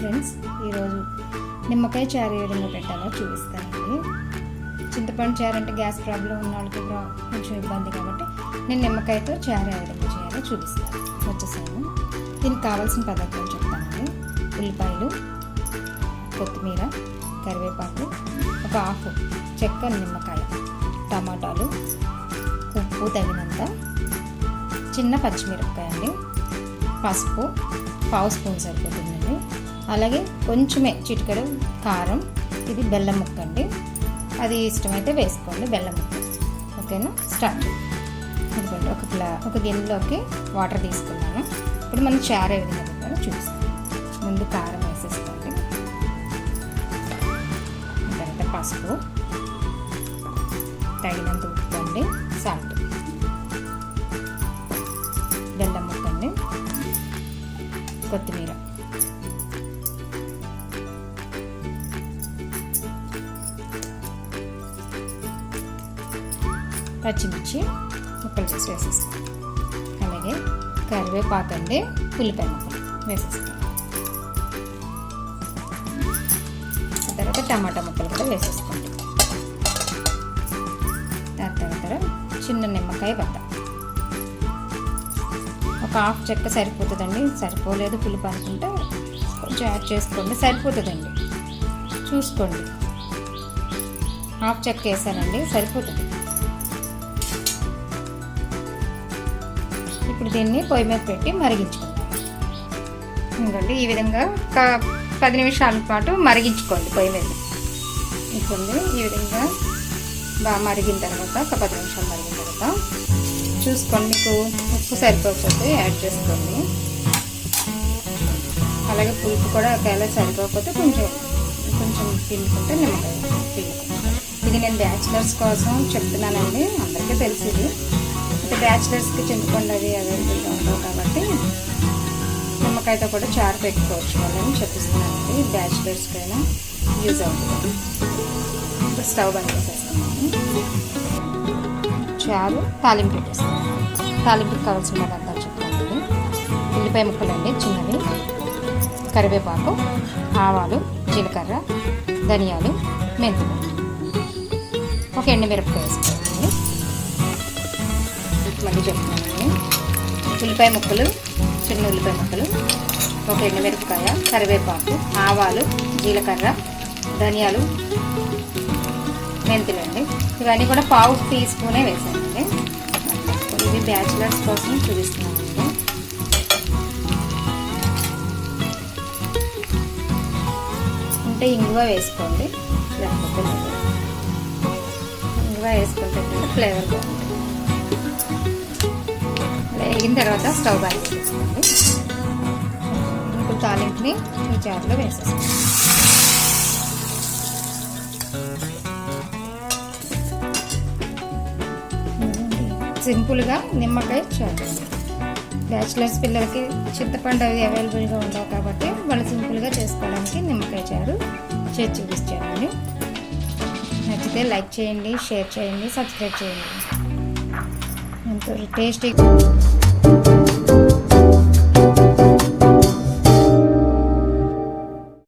Friends ఈరోజు నిమ్మకాయ చారు ఏ విధంగా పెట్టాలో చూపిస్తానండి. చింతపండు చారు అంటే గ్యాస్ ప్రాబ్లం ఉన్న వాళ్ళకి కూడా కొంచెం ఇబ్బంది కాబట్టి నేను నిమ్మకాయతో చారు ఏ విధంగా చేయాలో చూపిస్తాను. వచ్చేసాను. దీనికి కావాల్సిన పదార్థాలు చెప్తానండి. ఉల్లిపాయలు కొత్తిమీర కరివేపాకు ఒక హాఫ్ చెక్క నిమ్మకాయ టమాటాలు ఉప్పు తగినంత చిన్న పచ్చిమిరపకాయ అండి పసుపు పావు స్పూన్ సరిపోతుందండి. అలాగే కొంచెమే చిటికెడు కారం ఇది బెల్లం ముక్క అండి. అది ఇష్టమైతే వేసుకోండి బెల్లం ముక్క. ఓకేనా? స్టార్ట్. ఇదిగోండి ఒక గ్లా ఒక గిన్నెలోకి వాటర్ తీసుకున్నాను. ఇప్పుడు మనం చారు ఏ విధంగా పెట్టాలో ముందు కారం వేసేసుకోండి. తర్వాత పసుపు. తగినంత ఉప్పు అండి సాల్ట్. బెల్లం ముక్క అండి. కొత్తిమీర. పచ్చిమిర్చి ముక్కలు చేసి వేసేస్తాం అలాగే కరివేపాకు అండి ఉల్లిపాయ ముక్కలు వేసేస్తాం ఆ తర్వాత టమాటా ముక్కలు కూడా వేసేసుకోండి దాని తర్వాత చిన్న నిమ్మకాయ బద్ద ఒక హాఫ్ చెక్క సరిపోతుందండి. సరిపోలేదు పులుపు అనుకుంటే కొంచెం యాడ్ చేసుకోండి. సరిపోతుందండి. చూసుకోండి. హాఫ్ చెక్క వేసానండి. సరిపోతుంది. ఇప్పుడు దీన్ని పొయ్యి మీద పెట్టి మరిగించుకోండి ఇంకండి ఈ విధంగా ఒక పది నిమిషాల పాటు మరిగించుకోండి పొయ్యి మీద. ఇంకండి ఈ విధంగా బాగా మరిగిన తర్వాత ఒక పది నిమిషాలు మరిగిన తర్వాత చూసుకోండి మీకు ఉప్పు సరిపోకపోతే యాడ్ చేసుకోండి. అలాగే పులుపు కూడా ఒకవేళ సరిపోకపోతే కొంచెం కొంచెం పిండుకుంటే నిమ్మకాయ. పిండుకుంటాం ఇది నేను బ్యాచిలర్స్ కోసం చెప్తున్నానండి అందరికీ తెలిసింది. అయితే బ్యాచిలర్స్కి చింతపండు అది అవైలబుల్గా ఉండవు కాబట్టి నిమ్మకాయతో కూడా చారు పెట్టుకోవచ్చు వాళ్ళని చెప్పిస్తున్నానండి. బ్యాచిలర్స్కైనా యూజ్ అవుతుంది. ఇప్పుడు స్టవ్ బంద్ చేసేస్తున్నాను. చారు తాలింపు పెట్టేస్తాను తాలింపుకి కావాల్సిన పదార్థాలు చెప్తానండి. ఉల్లిపాయ ముక్కలండి చిన్నవి. కరివేపాకు ఆవాలు జీలకర్ర ధనియాలు మెంతులు. ఒక ఎండుమిరపకాయ వేసుకోవాలి మళ్ళీ చెప్తున్నాను ఉల్లిపాయ ముక్కలు చిన్న ఉల్లిపాయ ముక్కలు ఒక ఎండుమిరపకాయ కరివేపాకు ఆవాలు జీలకర్ర ధనియాలు మెంతులండి. ఇవన్నీ కూడా పావు టీ స్పూనే వేసానండి. ఇది బ్యాచిలర్స్ కోసం చూపిస్తున్నానండి. ఉంటే ఇంగువ వేసుకోండి. లేకపోతే ఇంగువ వేసుకుంటే ఫ్లేవర్ బాగుంటుంది. వేగిన తర్వాత స్టవ్ బ్యాక్ చేసేసుకోండి. ఇప్పుడు తాలింపుని ఈ జార్లో వేసేసుకోండి. సింపుల్గా నిమ్మకాయ చారు. బ్యాచిలర్స్ పిల్లలకి చింతపండు అవి అవైలబుల్గా ఉండవు కాబట్టి వాళ్ళు సింపుల్గా చేసుకోవడానికి నిమ్మకాయ చారు చేసి చూపిస్తాను నచ్చితే లైక్ చేయండి షేర్ చేయండి సబ్స్క్రైబ్ చేయండి. ఎంతో టేస్టీ